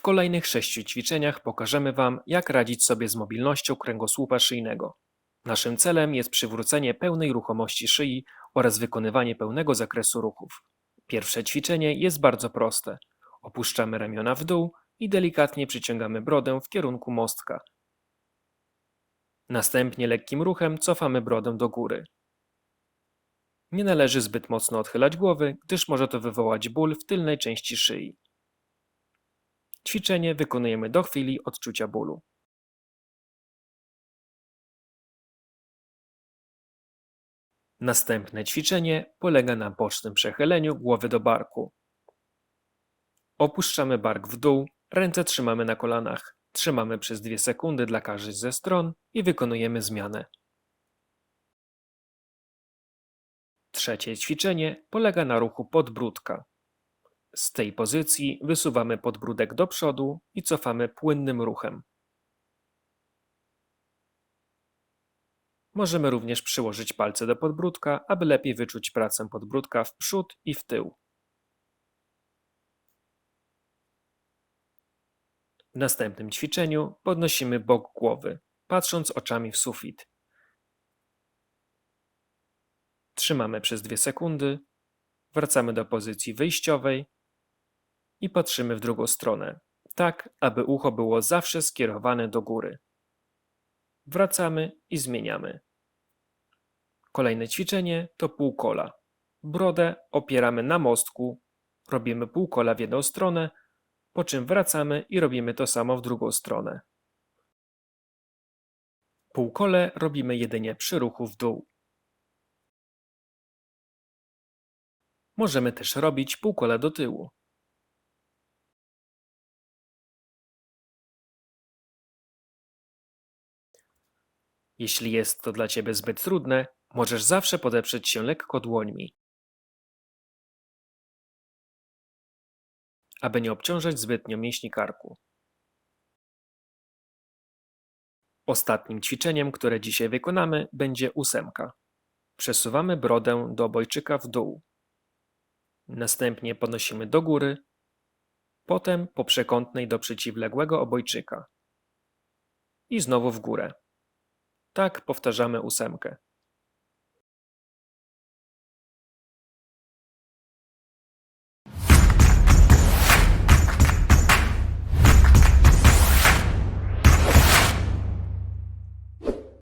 W kolejnych sześciu ćwiczeniach pokażemy Wam, jak radzić sobie z mobilnością kręgosłupa szyjnego. Naszym celem jest przywrócenie pełnej ruchomości szyi oraz wykonywanie pełnego zakresu ruchów. Pierwsze ćwiczenie jest bardzo proste. Opuszczamy ramiona w dół i delikatnie przyciągamy brodę w kierunku mostka. Następnie lekkim ruchem cofamy brodę do góry. Nie należy zbyt mocno odchylać głowy, gdyż może to wywołać ból w tylnej części szyi. Ćwiczenie wykonujemy do chwili odczucia bólu. Następne ćwiczenie polega na bocznym przechyleniu głowy do barku. Opuszczamy bark w dół, ręce trzymamy na kolanach. Trzymamy przez 2 sekundy dla każdej ze stron i wykonujemy zmianę. Trzecie ćwiczenie polega na ruchu podbródka. Z tej pozycji wysuwamy podbródek do przodu i cofamy płynnym ruchem. Możemy również przyłożyć palce do podbródka, aby lepiej wyczuć pracę podbródka w przód i w tył. W następnym ćwiczeniu podnosimy bok głowy, patrząc oczami w sufit. Trzymamy przez 2 sekundy, wracamy do pozycji wyjściowej i patrzymy w drugą stronę, tak aby ucho było zawsze skierowane do góry. Wracamy i zmieniamy. Kolejne ćwiczenie to półkola. Brodę opieramy na mostku, robimy półkola w jedną stronę, po czym wracamy i robimy to samo w drugą stronę. Półkole robimy jedynie przy ruchu w dół. Możemy też robić półkole do tyłu. Jeśli jest to dla Ciebie zbyt trudne, możesz zawsze podeprzeć się lekko dłońmi. aby nie obciążać zbytnio mięśni karku. Ostatnim ćwiczeniem, które dzisiaj wykonamy, będzie ósemka. Przesuwamy brodę do obojczyka w dół. Następnie podnosimy do góry, potem po przekątnej do przeciwległego obojczyka. I znowu w górę. Tak powtarzamy ósemkę.